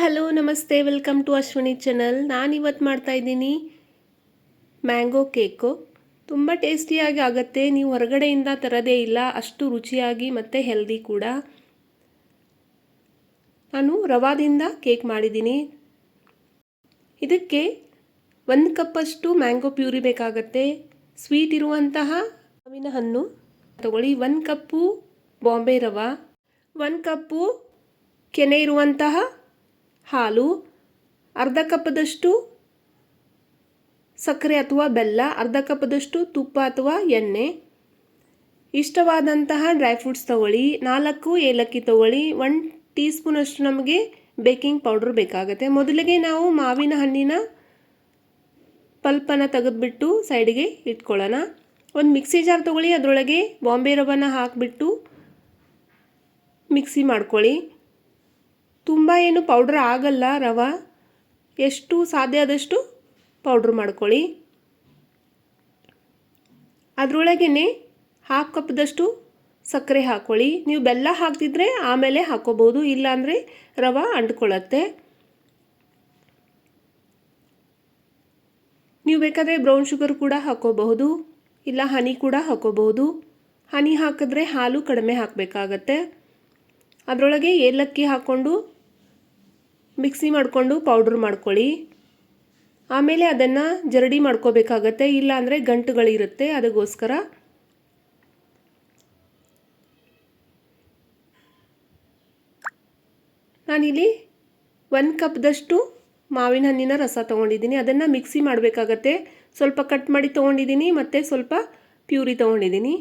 Hello, ನಮಸ್ತೆ. Welcome to Ashwini channel. ನಾನು ಇವತ್ತು ಮಾಡ್ತಾಯಿದ್ದೀನಿ ಮ್ಯಾಂಗೋ ಕೇಕು. ತುಂಬ ಟೇಸ್ಟಿಯಾಗಿ ಆಗುತ್ತೆ. ನೀವು ಹೊರಗಡೆಯಿಂದ ತರೋದೇ ಇಲ್ಲ. ಅಷ್ಟು ರುಚಿಯಾಗಿ ಮತ್ತು ಹೆಲ್ದಿ ಕೂಡ. ನಾನು ರವಾದಿಂದ ಕೇಕ್ ಮಾಡಿದ್ದೀನಿ. ಇದಕ್ಕೆ ಒಂದು ಕಪ್ಪಷ್ಟು ಮ್ಯಾಂಗೋ ಪ್ಯೂರಿ ಬೇಕಾಗತ್ತೆ. ಸ್ವೀಟ್ ಇರುವಂತಹ ಮಾವಿನ ಹಣ್ಣು ತಗೊಳ್ಳಿ. ಒಂದು ಕಪ್ಪು ಬಾಂಬೆ ರವ, ಒಂದು ಕಪ್ಪು ಕೆನೆ ಇರುವಂತಹ ಹಾಲು, ಅರ್ಧ ಕಪ್ಪದಷ್ಟು ಸಕ್ಕರೆ ಅಥವಾ ಬೆಲ್ಲ, ಅರ್ಧ ಕಪ್ಪದಷ್ಟು ತುಪ್ಪ ಅಥವಾ ಎಣ್ಣೆ. ಇಷ್ಟವಾದಂತಹ ಡ್ರೈ ಫ್ರೂಟ್ಸ್ ತಗೊಳ್ಳಿ. ನಾಲ್ಕು ಏಲಕ್ಕಿ ತಗೊಳ್ಳಿ. ಒನ್ ಟೀ ಸ್ಪೂನಷ್ಟು ನಮಗೆ ಬೇಕಿಂಗ್ ಪೌಡ್ರ್ ಬೇಕಾಗುತ್ತೆ. ಮೊದಲಿಗೆ ನಾವು ಮಾವಿನ ಹಣ್ಣಿನ ಪಲ್ಪನ್ನು ತೆಗೆದುಬಿಟ್ಟು ಸೈಡಿಗೆ ಇಟ್ಕೊಳ್ಳೋಣ. ಒಂದು ಮಿಕ್ಸಿ ಜಾರ್ ತೊಗೊಳ್ಳಿ. ಅದರೊಳಗೆ ಬಾಂಬೆ ರವನ ಹಾಕಿಬಿಟ್ಟು ಮಿಕ್ಸಿ ಮಾಡ್ಕೊಳ್ಳಿ. ತುಂಬ ಏನು ಪೌಡ್ರ್ ಆಗಲ್ಲ ರವೆ. ಎಷ್ಟು ಸಾಧ್ಯ ಆದಷ್ಟು ಪೌಡ್ರ್ ಮಾಡ್ಕೊಳ್ಳಿ. ಅದರೊಳಗೇ ಹಾಫ್ ಕಪ್ದಷ್ಟು ಸಕ್ಕರೆ ಹಾಕ್ಕೊಳ್ಳಿ ನೀವು ಬೆಲ್ಲ ಹಾಕ್ತಿದ್ರೆ ಆಮೇಲೆ ಹಾಕೋಬೋದು ಇಲ್ಲಾಂದರೆ ರವೆ ಅಂಟ್ಕೊಳ್ಳತ್ತೆ. ನೀವು ಬೇಕಾದರೆ ಬ್ರೌನ್ ಶುಗರ್ ಕೂಡ ಹಾಕೋಬಹುದು, ಇಲ್ಲ ಹನಿ ಕೂಡ ಹಾಕೋಬಹುದು. ಹನಿ ಹಾಕಿದ್ರೆ ಹಾಲು ಕಡಿಮೆ ಹಾಕಬೇಕಾಗತ್ತೆ. ಅದರೊಳಗೆ ಏಲಕ್ಕಿ ಹಾಕ್ಕೊಂಡು ಮಿಕ್ಸಿ ಮಾಡಿಕೊಂಡು ಪೌಡ್ರ್ ಮಾಡ್ಕೊಳ್ಳಿ. ಆಮೇಲೆ ಅದನ್ನು ಜರಡಿ ಮಾಡ್ಕೋಬೇಕಾಗತ್ತೆ. ಇಲ್ಲಾಂದರೆ ಗಂಟುಗಳಿರುತ್ತೆ. ಅದಕ್ಕೋಸ್ಕರ ನಾನಿಲ್ಲಿ ಒಂದು ಕಪ್ದಷ್ಟು ಮಾವಿನ ಹಣ್ಣಿನ ರಸ ತೊಗೊಂಡಿದ್ದೀನಿ. ಅದನ್ನು ಮಿಕ್ಸಿ ಮಾಡಬೇಕಾಗತ್ತೆ. ಸ್ವಲ್ಪ ಕಟ್ ಮಾಡಿ ತೊಗೊಂಡಿದ್ದೀನಿ ಮತ್ತು ಸ್ವಲ್ಪ ಪ್ಯೂರಿ ತೊಗೊಂಡಿದ್ದೀನಿ.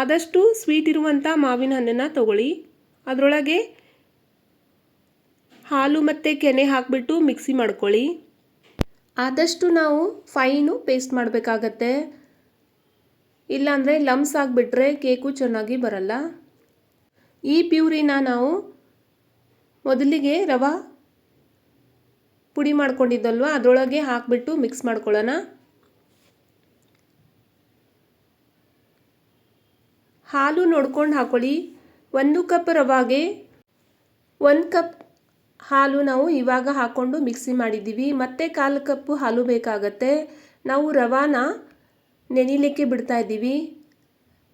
ಆದಷ್ಟು ಸ್ವೀಟ್ ಇರುವಂಥ ಮಾವಿನ ಹಣ್ಣನ್ನು ತೊಗೊಳ್ಳಿ. ಅದರೊಳಗೆ ಹಾಲು ಮತ್ತು ಕೆನೆ ಹಾಕಿಬಿಟ್ಟು ಮಿಕ್ಸಿ ಮಾಡ್ಕೊಳ್ಳಿ. ಆದಷ್ಟು ನಾವು ಫೈನು ಪೇಸ್ಟ್ ಮಾಡಬೇಕಾಗತ್ತೆ. ಇಲ್ಲಾಂದರೆ ಲಮ್ಸ್ ಆಗಿಬಿಟ್ರೆ ಕೇಕು ಚೆನ್ನಾಗಿ ಬರಲ್ಲ. ಈ ಪ್ಯೂರಿನ ನಾವು ಮೊದಲಿಗೆ ರವೆ ಪುಡಿ ಮಾಡ್ಕೊಂಡಿದ್ದಲ್ವ, ಅದರೊಳಗೆ ಹಾಕಿಬಿಟ್ಟು ಮಿಕ್ಸ್ ಮಾಡ್ಕೊಳ್ಳೋಣ. ಹಾಲು ನೋಡ್ಕೊಂಡು ಹಾಕೊಳ್ಳಿ. ಒಂದು ಕಪ್ ರವಾಗೆ ಒಂದು ಕಪ್ ಹಾಲು ನಾವು ಇವಾಗ ಹಾಕ್ಕೊಂಡು ಮಿಕ್ಸಿ ಮಾಡಿದ್ದೀವಿ. ಮತ್ತೆ ಕಾಲು ಕಪ್ಪು ಹಾಲು ಬೇಕಾಗತ್ತೆ. ನಾವು ರವಾನ ನೆನಿಲಿಕ್ಕೆ ಬಿಡ್ತಾ ಇದ್ದೀವಿ.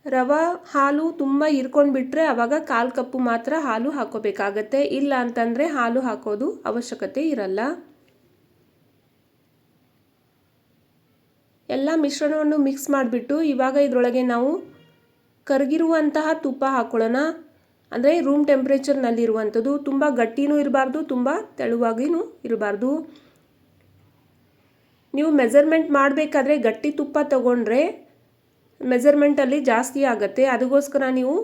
ರವ ಹಾಲು ತುಂಬ ಇರ್ಕೊಂಡು ಬಿಟ್ಟರೆ ಆವಾಗ ಕಾಲು ಕಪ್ಪು ಮಾತ್ರ ಹಾಲು ಹಾಕೋಬೇಕಾಗತ್ತೆ. ಇಲ್ಲ ಅಂತಂದರೆ ಹಾಲು ಹಾಕೋದು ಅವಶ್ಯಕತೆ ಇರಲ್ಲ. ಎಲ್ಲ ಮಿಶ್ರಣವನ್ನು ಮಿಕ್ಸ್ ಮಾಡಿಬಿಟ್ಟು ಇವಾಗ ಇದರೊಳಗೆ ನಾವು ಕರಗಿರುವಂತಹ ತುಪ್ಪ ಹಾಕ್ಕೊಳ್ಳೋಣ ಅಂದರೆ ರೂಮ್ ಟೆಂಪ್ರೇಚರ್ನಲ್ಲಿರುವಂಥದ್ದು ತುಂಬ ಗಟ್ಟಿನೂ ಇರಬಾರ್ದು, ತುಂಬ ತೆಳುವಾಗಿಯೂ ಇರಬಾರ್ದು. ನೀವು ಮೆಜರ್ಮೆಂಟ್ ಮಾಡಬೇಕಾದ್ರೆ ಗಟ್ಟಿ ತುಪ್ಪ ತಗೊಂಡ್ರೆ ಮೆಜರ್ಮೆಂಟಲ್ಲಿ ಜಾಸ್ತಿ ಆಗುತ್ತೆ. ಅದಕ್ಕೋಸ್ಕರ ನೀವು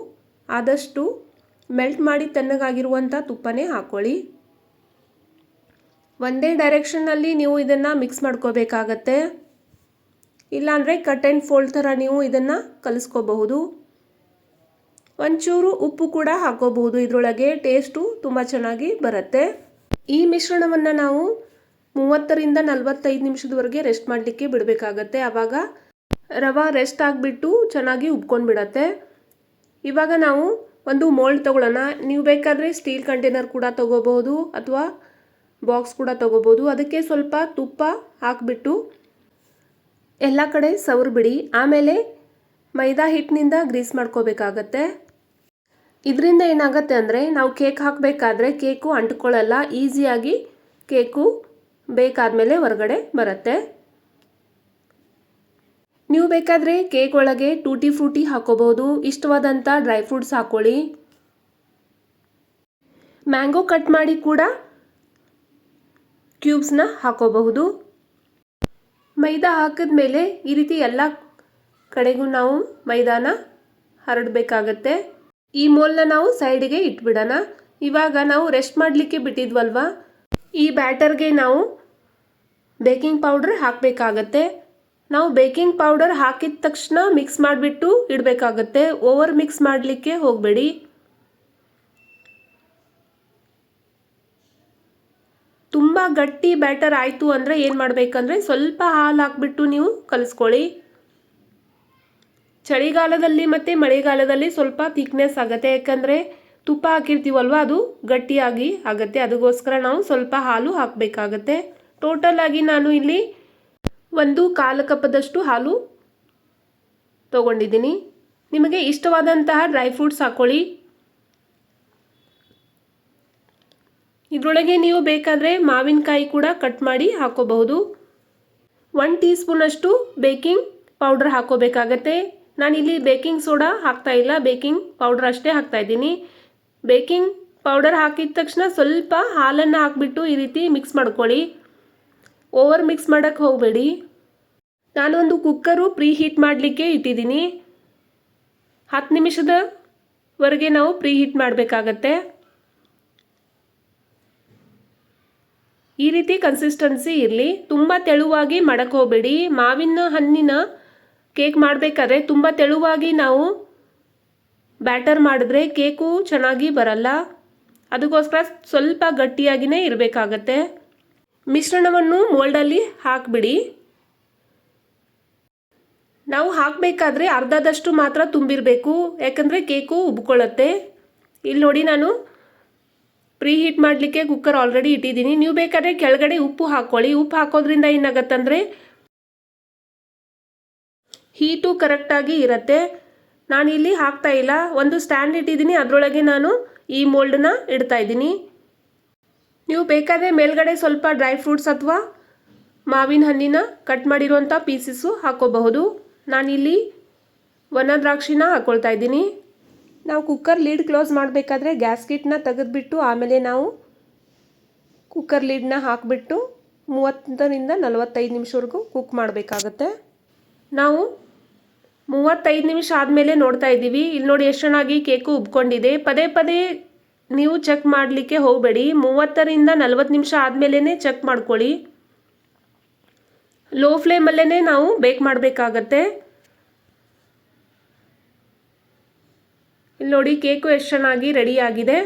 ಆದಷ್ಟು ಮೆಲ್ಟ್ ಮಾಡಿ ತಣ್ಣಗಾಗಿರುವಂಥ ತುಪ್ಪನೇ ಹಾಕ್ಕೊಳ್ಳಿ ಒಂದೇ ಡೈರೆಕ್ಷನ್ನಲ್ಲಿ ನೀವು ಇದನ್ನು ಮಿಕ್ಸ್ ಮಾಡ್ಕೋಬೇಕಾಗತ್ತೆ. ಇಲ್ಲಾಂದರೆ ಕಟ್ ಆ್ಯಂಡ್ ಫೋಲ್ಡ್ ಥರ ನೀವು ಇದನ್ನು ಕಲಿಸ್ಕೋಬಹುದು. ಒಂಚೂರು ಉಪ್ಪು ಕೂಡ ಹಾಕೋಬಹುದು. ಇದರೊಳಗೆ ಟೇಸ್ಟು ತುಂಬ ಚೆನ್ನಾಗಿ ಬರುತ್ತೆ. ಈ ಮಿಶ್ರಣವನ್ನು ನಾವು ಮೂವತ್ತರಿಂದ ನಲವತ್ತೈದು ನಿಮಿಷದವರೆಗೆ ರೆಸ್ಟ್ ಮಾಡಲಿಕ್ಕೆ ಬಿಡಬೇಕಾಗತ್ತೆ. ಆವಾಗ ರವೆ ರೆಸ್ಟ್ ಆಗಿಬಿಟ್ಟು ಚೆನ್ನಾಗಿ ಉಬ್ಕೊಂಡು ಬಿಡತ್ತೆ ಇವಾಗ ನಾವು ಒಂದು ಮೋಲ್ಡ್ ತೊಗೊಳ್ಳೋಣ. ನೀವು ಬೇಕಾದರೆ ಸ್ಟೀಲ್ ಕಂಟೈನರ್ ಕೂಡ ತೊಗೋಬಹುದು ಅಥವಾ ಬಾಕ್ಸ್ ಕೂಡ ತೊಗೋಬೋದು ಅದಕ್ಕೆ ಸ್ವಲ್ಪ ತುಪ್ಪ ಹಾಕಿಬಿಟ್ಟು ಎಲ್ಲ ಕಡೆ ಸವರ್ಬಿಡಿ ಆಮೇಲೆ ಮೈದಾ ಹಿಟ್ಟಿನಿಂದ ಗ್ರೀಸ್ ಮಾಡ್ಕೋಬೇಕಾಗತ್ತೆ. ಇದರಿಂದ ಏನಾಗುತ್ತೆ ಅಂದರೆ ನಾವು ಕೇಕ್ ಹಾಕಬೇಕಾದ್ರೆ ಕೇಕು ಅಂಟ್ಕೊಳ್ಳಲ್ಲ, ಈಸಿಯಾಗಿ ಕೇಕು ಬೇಕಾದಮೇಲೆ ಹೊರಗಡೆ ಬರುತ್ತೆ. ನೀವು ಬೇಕಾದರೆ ಕೇಕ್ ಒಳಗೆ ಟೂಟಿ ಫ್ರೂಟಿ ಹಾಕೋಬೋದು ಇಷ್ಟವಾದಂಥ ಡ್ರೈ ಫ್ರೂಟ್ಸ್ ಹಾಕ್ಕೊಳ್ಳಿ ಮ್ಯಾಂಗೋ ಕಟ್ ಮಾಡಿ ಕೂಡ ಕ್ಯೂಬ್ಸ್ನ ಹಾಕೋಬಹುದು. ಮೈದಾ ಹಾಕಿದ ಮೇಲೆ ಈ ರೀತಿ ಎಲ್ಲ ಕಡೆಗೂ ನಾವು ಮೈದಾನ ಹರಡಬೇಕಾಗತ್ತೆ. ಈ ಮೋಲ್ನ ನಾವು ಸೈಡಿಗೆ ಇಟ್ಬಿಡೋಣ. ಇವಾಗ ನಾವು ರೆಸ್ಟ್ ಮಾಡಲಿಕ್ಕೆ ಬಿಟ್ಟಿದ್ವಲ್ವ? ಈ ಬ್ಯಾಟರ್ಗೆ ನಾವು ಬೇಕಿಂಗ್ ಪೌಡ್ರ್ ಹಾಕಬೇಕಾಗತ್ತೆ. ನಾವು ಬೇಕಿಂಗ್ ಪೌಡರ್ ಹಾಕಿದ ತಕ್ಷಣ ಮಿಕ್ಸ್ ಮಾಡಿಬಿಟ್ಟು ಇಡಬೇಕಾಗತ್ತೆ. ಓವರ್ ಮಿಕ್ಸ್ ಮಾಡಲಿಕ್ಕೆ ಹೋಗಬೇಡಿ. ತುಂಬ ಗಟ್ಟಿ ಬ್ಯಾಟರ್ ಆಯಿತು ಅಂದರೆ ಏನು ಮಾಡಬೇಕಂದ್ರೆ ಸ್ವಲ್ಪ ಹಾಲು ಹಾಕ್ಬಿಟ್ಟು ನೀವು ಕಲಿಸ್ಕೊಳ್ಳಿ. ಚಳಿಗಾಲದಲ್ಲಿ ಮತ್ತು ಮಳೆಗಾಲದಲ್ಲಿ ಸ್ವಲ್ಪ ಥಿಕ್ನೆಸ್ ಆಗುತ್ತೆ. ಯಾಕಂದರೆ ತುಪ್ಪ ಹಾಕಿರ್ತೀವಲ್ವ ಅದು? ಗಟ್ಟಿಯಾಗಿ ಆಗುತ್ತೆ. ಅದಕ್ಕೋಸ್ಕರ ನಾವು ಸ್ವಲ್ಪ ಹಾಲು ಹಾಕಬೇಕಾಗತ್ತೆ. ಟೋಟಲ್ ಆಗಿ ನಾನು ಇಲ್ಲಿ ಒಂದು ಕಾಲು ಕಪ್ಪದಷ್ಟು ಹಾಲು ತಗೊಂಡಿದ್ದೀನಿ. ನಿಮಗೆ ಇಷ್ಟವಾದಂತಹ ಡ್ರೈ ಫ್ರೂಟ್ಸ್ ಹಾಕ್ಕೊಳ್ಳಿ ಇದರೊಳಗೆ ನೀವು ಬೇಕಾದರೆ ಮಾವಿನಕಾಯಿ ಕೂಡ ಕಟ್ ಮಾಡಿ ಹಾಕೋಬಹುದು. ಒನ್ ಟೀ ಸ್ಪೂನಷ್ಟು ಬೇಕಿಂಗ್ ಪೌಡ್ರ್ ಹಾಕೋಬೇಕಾಗತ್ತೆ. ನಾನಿಲ್ಲಿ ಬೇಕಿಂಗ್ ಸೋಡಾ ಹಾಕ್ತಾ ಇಲ್ಲ, ಬೇಕಿಂಗ್ ಪೌಡ್ರ್ ಅಷ್ಟೇ ಹಾಕ್ತಾ ಇದ್ದೀನಿ. ಬೇಕಿಂಗ್ ಪೌಡರ್ ಹಾಕಿದ ತಕ್ಷಣ ಸ್ವಲ್ಪ ಹಾಲನ್ನು ಹಾಕಿಬಿಟ್ಟು ಈ ರೀತಿ ಮಿಕ್ಸ್ ಮಾಡ್ಕೊಳ್ಳಿ. ಓವರ್ ಮಿಕ್ಸ್ ಮಾಡೋಕ್ಕೆ ಹೋಗಬೇಡಿ. ನಾನೊಂದು ಕುಕ್ಕರು ಪ್ರೀ ಹೀಟ್ ಮಾಡಲಿಕ್ಕೆ ಇಟ್ಟಿದ್ದೀನಿ. ಹತ್ತು ನಿಮಿಷದವರೆಗೆ ನಾವು ಪ್ರೀ ಹೀಟ್ ಮಾಡಬೇಕಾಗತ್ತೆ. ಈ ರೀತಿ ಕನ್ಸಿಸ್ಟೆನ್ಸಿ ಇರಲಿ. ತುಂಬ ತೆಳುವಾಗಿ ಮಾಡಕ್ಕೆ ಹೋಗಬೇಡಿ. ಮಾವಿನ ಹಣ್ಣಿನ ಕೇಕ್ ಮಾಡಬೇಕಾದ್ರೆ ತುಂಬ ತೆಳುವಾಗಿ ನಾವು ಬ್ಯಾಟರ್ ಮಾಡಿದ್ರೆ ಕೇಕು ಚೆನ್ನಾಗಿ ಬರಲ್ಲ. ಅದಕ್ಕೋಸ್ಕರ ಸ್ವಲ್ಪ ಗಟ್ಟಿಯಾಗಿಯೇ ಇರಬೇಕಾಗತ್ತೆ. ಮಿಶ್ರಣವನ್ನು ಮೋಲ್ಡಲ್ಲಿ ಹಾಕಿಬಿಡಿ. ನಾವು ಹಾಕಬೇಕಾದ್ರೆ ಅರ್ಧದಷ್ಟು ಮಾತ್ರ ತುಂಬಿರಬೇಕು. ಯಾಕಂದರೆ ಕೇಕು ಉಬ್ಕೊಳ್ಳುತ್ತೆ. ಇಲ್ಲಿ ನೋಡಿ ನಾನು ಪ್ರೀ ಹೀಟ್ ಮಾಡಲಿಕ್ಕೆ ಕುಕ್ಕರ್ ಆಲ್ರೆಡಿ ಇಟ್ಟಿದ್ದೀನಿ. ನೀವು ಬೇಕಾದ್ರೆ ಕೆಳಗಡೆ ಉಪ್ಪು ಹಾಕ್ಕೊಳ್ಳಿ. ಉಪ್ಪು ಹಾಕೋದ್ರಿಂದ ಏನಾಗತ್ತಂದರೆ ಹೀಟು ಕರೆಕ್ಟಾಗಿ ಇರುತ್ತೆ. ನಾನಿಲ್ಲಿ ಹಾಕ್ತಾ ಇಲ್ಲ. ಒಂದು ಸ್ಟ್ಯಾಂಡ್ ಇಟ್ಟಿದ್ದೀನಿ. ಅದರೊಳಗೆ ನಾನು ಈ ಮೋಲ್ಡನ್ನ ಇಡ್ತಾ ಇದ್ದೀನಿ. ನೀವು ಬೇಕಾದರೆ ಮೇಲ್ಗಡೆ ಸ್ವಲ್ಪ ಡ್ರೈ ಫ್ರೂಟ್ಸ್ ಅಥವಾ ಮಾವಿನ ಹಣ್ಣಿನ ಕಟ್ ಮಾಡಿರುವಂಥ ಪೀಸಸ್ಸು ಹಾಕೋಬಹುದು. ನಾನಿಲ್ಲಿ ಒಣ ದ್ರಾಕ್ಷಿನ ಹಾಕ್ಕೊಳ್ತಾ ಇದ್ದೀನಿ. ನಾವು ಕುಕ್ಕರ್ ಲೀಡ್ ಕ್ಲೋಸ್ ಮಾಡಬೇಕಾದ್ರೆ ಗ್ಯಾಸ್ಕಿಟ್ನ ತೆಗೆದುಬಿಟ್ಟು ಆಮೇಲೆ ನಾವು ಕುಕ್ಕರ್ ಲೀಡ್ನ ಹಾಕಿಬಿಟ್ಟು ಮೂವತ್ತರಿಂದ ನಲವತ್ತೈದು ನಿಮಿಷವರೆಗೂ ಕುಕ್ ಮಾಡಬೇಕಾಗತ್ತೆ. ನಾವು ಮೂವತ್ತೈದು ನಿಮಿಷ ಆದಮೇಲೆ ನೋಡ್ತಾ ಇದ್ದೀವಿ. ಇಲ್ಲಿ ನೋಡಿ ಎಷ್ಟು ಚೆನ್ನಾಗಿ ಕೇಕು ಉಬ್ಕೊಂಡಿದೆ. ಪದೇ ಪದೇ ನೀವು ಚೆಕ್ ಮಾಡಲಿಕ್ಕೆ ಹೋಗಬೇಡಿ. ಮೂವತ್ತರಿಂದ ನಲವತ್ತು ನಿಮಿಷ ಆದಮೇಲೇ ಚೆಕ್ ಮಾಡ್ಕೊಳ್ಳಿ. ಲೋ ಫ್ಲೇಮಲ್ಲೇ ನಾವು ಬೇಕ್ ಮಾಡಬೇಕಾಗತ್ತೆ. ಇಲ್ಲಿ ನೋಡಿ ಕೇಕು ಎಷ್ಟು ಚೆನ್ನಾಗಿ ರೆಡಿಯಾಗಿದೆ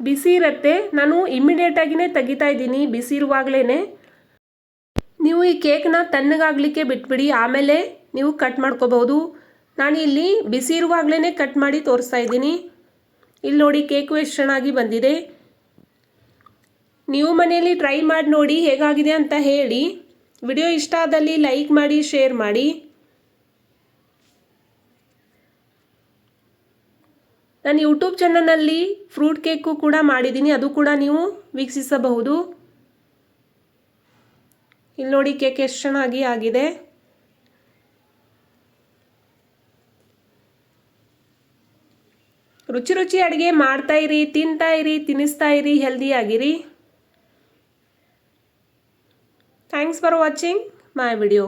ಬಿಸಿ ಇರುತ್ತೆ. ನಾನು ಇಮ್ಮಿಡಿಯೇಟಾಗಿಯೇ ತೆಗಿತಾ ಇದ್ದೀನಿ. ಬಿಸಿ ಇರುವಾಗಲೇ ನೀವು ಈ ಕೇಕ್ನ ತಣ್ಣಗಾಗಲಿಕ್ಕೆ ಬಿಟ್ಬಿಡಿ, ಆಮೇಲೆ ನೀವು ಕಟ್ ಮಾಡ್ಕೋಬಹುದು. ನಾನು ಇಲ್ಲಿ ಬಿಸಿ ಇರುವಾಗಲೇ ಕಟ್ ಮಾಡಿ ತೋರಿಸ್ತಾ ಇದ್ದೀನಿ. ಇಲ್ಲಿ ನೋಡಿ ಕೇಕು ಎಷ್ಟು ಚೆನ್ನಾಗಿ ಬಂದಿದೆ. ನೀವು ಮನೆಯಲ್ಲಿ ಟ್ರೈ ಮಾಡಿ ನೋಡಿ ಹೇಗಾಗಿದೆ ಅಂತ ಹೇಳಿ. ವಿಡಿಯೋ ಇಷ್ಟ ಆದಲ್ಲಿ ಲೈಕ್ ಮಾಡಿ ಶೇರ್ ಮಾಡಿ. ನಾನು ಯೂಟ್ಯೂಬ್ ಚಾನಲ್ನಲ್ಲಿ ಫ್ರೂಟ್ ಕೇಕು ಕೂಡ ಮಾಡಿದ್ದೀನಿ. ಅದು ಕೂಡ ನೀವು ವೀಕ್ಷಿಸಬಹುದು. ಇಲ್ಲಿ ನೋಡಿ ಕೇಕ್ ಎಷ್ಟು ಚೆನ್ನಾಗಿ ಆಗಿದೆ? ರುಚಿ ರುಚಿ ಅಡುಗೆ ಮಾಡ್ತಾ ಇರಿ, ತಿಂತಾ ಇರಿ ತಿನ್ನಿಸ್ತಾ ಇರಿ ಹೆಲ್ದಿ ಆಗಿರಿ. Thanks for watching my video